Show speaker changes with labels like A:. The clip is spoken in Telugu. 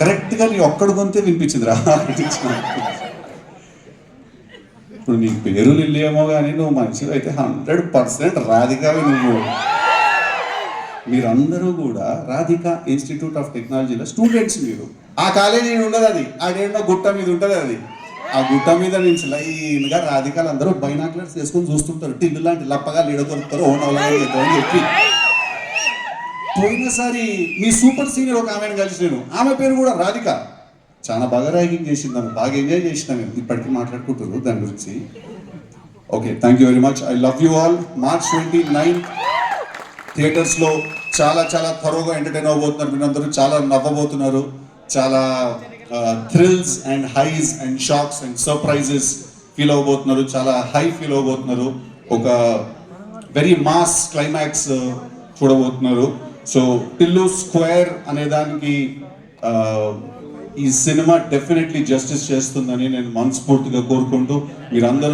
A: కరెక్ట్గా నీ ఒక్కడు గొంతే వినిపించింది రా ఇప్పుడు నీ పేరు ఇల్లేమో కానీ నువ్వు మంచిగా అయితే హండ్రెడ్ పర్సెంట్ రాధికావి నువ్వు. మీరందరూ కూడా రాధిక ఇన్స్టిట్యూట్ ఆఫ్ టెక్నాలజీలో స్టూడెంట్స్ మీరు. ఆ కాలేజీ ఉండదు అది. ఆడేంటో గుట్ట మీద ఉంటుంది అది. ఆ గుట్ట మీద నుంచి లైన్గా రాధికాలు అందరూ బైనాక్లర్స్ వేసుకొని చూస్తుంటారు. టిల్లు లాంటి లప్పగా లీడ దొరుకుతారు ఓన్ అని చెప్పి. పోయినసారి మీ సూపర్ సీనియర్ ఒక ఆమెను కలిసి నేను. ఆమె పేరు కూడా రాధిక. చాలా బాగా ర్యాగింగ్ చేసింది బాగా ఎంజాయ్ చేసిన నేను ఇప్పటికీ మాట్లాడుకుంటున్నారు దాని గురించి. Okay thank you very much. I love you all. March twenty nine థియేటర్స్లో చాలా చాలా త్వరగా ఎంటర్టైన్ అవ్వబోతున్నారు. మీరందరూ చాలా నవ్వబోతున్నారు. చాలా thrills and highs and shocks and surprises feel అవ్వబోతున్నారు. చాలా హై ఫీల్ అవ్వబోతున్నారు. ఒక వెరీ మాస్ క్లైమాక్స్ చూడబోతున్నారు. సో పిల్లు స్క్వేర్ అనే దానికి ఆ, ఈ సినిమా డెఫినెట్లీ జస్టిస్ చేస్తుందని నేను మనస్ఫూర్తిగా కోరుకుంటూ మీరందరూ